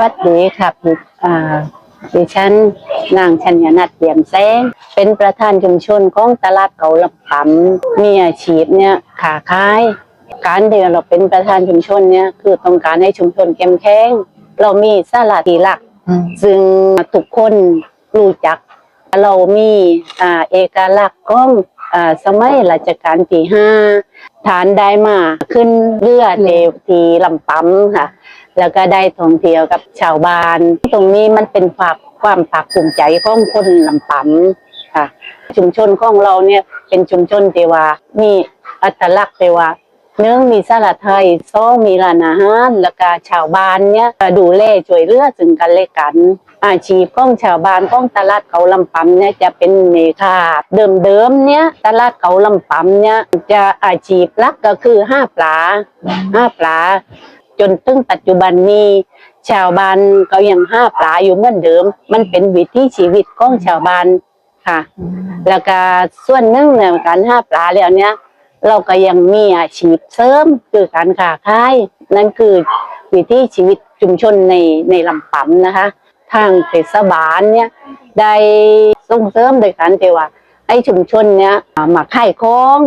วัสดีครับอ่าดิฉันนางชัญญนัทเปี่ยมแสงเป็นประธานชุมชนของตลาดเก่าลำปำมีอาชีพเนี่ยขาขาย การที่เราเป็นประธานชุมชนเนี่ยคือต้องการให้ชุมชนเข้มแข็งเรามีสาระที่หลัก ซึ่งทุกคนรู้จัก เรามีอ่าเอกลักษณ์ของอ่าสมัยรัชกาลที่ห้าฐานได้มาขึ้นเรือเทวทีลำปั๊มค่ะ แล้วก็ได้ท่องเที่ยวกับชาวบ้าน ตรงนี้มันเป็นความความภาคภูมิใจของคนลำปั๊มค่ะชุมชนของเราเนี่ยเป็นชุมชนที่ว่ามีอัตลักษณ์ที่ว่าเนื่องมีสาระไทยสองมีร้านอาหารแล้วก็ชาวบ้านเนี่ยดูแลช่วยเหลือซึ่งกันและกัน อาชีพของชาวบ้านของตลาดเขาลำปำเนี่ยจะเป็นเมคาเดิมๆเนี่ยตลาดเขาลำปำเนี่ยจะอาชีพลักก็คือห้าปลาห้าปลา จนถึงปัจจุบันนี้ ชาวบ้านก็ยังห้าปลาอยู่เหมือนเดิม มันเป็นวิถีชีวิตของชาวบ้านค่ะ แล้วก็ส่วนหนึ่งเนี่ยการห้าปลาแล้วเนี่ยเราก็ยังมีอาชีพเสริมคือการค้าขาย นั่นคือวิถีชีวิตชุมชนในในลำปำนะคะ ทางเทศบาลเนี่ยได้ส่งเสริมโดยการที่ว่าให้ชุมชนเนี่ยมาขายของ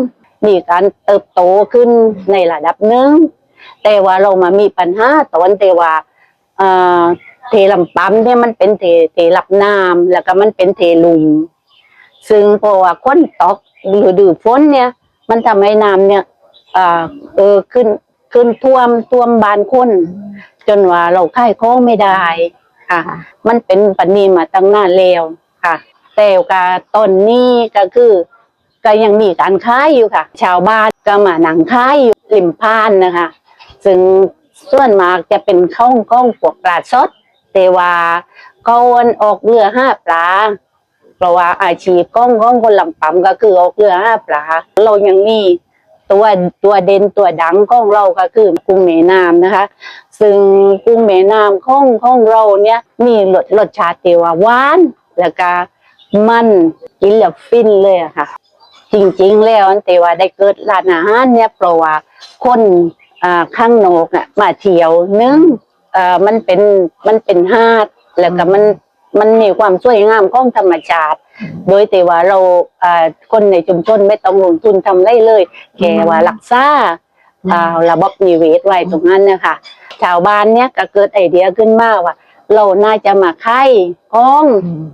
มีการเติบโตขึ้นในระดับหนึ่ง แต่ว่าเรามามีปัญหาตอนแต่ว่าเทลำปั๊มเนี่ยมันเป็นเทเทรับน้ำแล้วก็มันเป็นเทลุมซึ่งเพราะว่าฝนตกฤดูฝนเนี่ย มันทำให้น้ำเนี่ยเออขึ้นขึ้นท่วมท่วมบานคน จนว่าเราขายของไม่ได้ค่ะ มันเป็นปัญนีมาตั้งนานแล้วค่ะ แต่ว่าตอนนี้ก็คือก็ยังมีการค้ายอยู่ค่ะ ชาวบ้านก็มาหนังค้ายอยู่ริมพานนะคะ ซึ่งส่วนมากจะเป็นข้องข้องพวกปลาสดแต่ว่าเขาออกเรือห้าปลาเพราะว่าอาชีพก้องของคนลำปั๊มก็คือออกเรือห้าปลาเรายังมีตัวตัวเด่นตัวดังของเราก็คือกุ้งแม่น้ำนะคะ ซึ่งกุ้งแม่น้ำของของเราเนี่ยมีรสรสชาติว่าหวานแล้วก็มันกินแล้วฟินเลยะค่ะ จริงๆแล้วแต่ว่าได้เกิดร้านอาหารเนี่ยเพราะว่าคน ข้างนอกอะมาเที่ยวหนึงเอ่อมันเป็นมันเป็นหาดแล้วก็มันมันมีความสวยงามของธรรมชาติ โดยแต่ว่าเราอ่าคนในชุมชนไม่ต้องลงทุนทำไรเลยแค่ว่ารักษาอ่าระบบนิเวศไว้ตรงนั้นนะคะชาวบ้านเนี่ยก็เกิดไอเดียขึ้นมาว่า เราน่าจะมาค่ายข้อง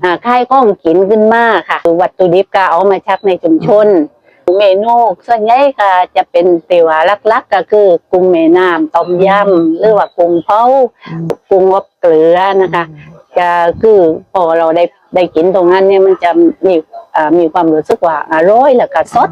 อ่าค่ายข้องกินขึ้นมาค่ะวัตถุดิบก็เอามาชักในชุมชน เมนูส่วนใหญ่ก็จะเป็นเตีว่าลักๆ ก็คือกุ้งแม่น้ำต้มยำหรือว่ากุ้งเผากุ้งอบเกลือนะคะ จะคือพอเราได้ได้กินตรงนั้นเนี่ยมันจะมีอ่ามีความรู้สึกว่าอร่อยแล้วก็สด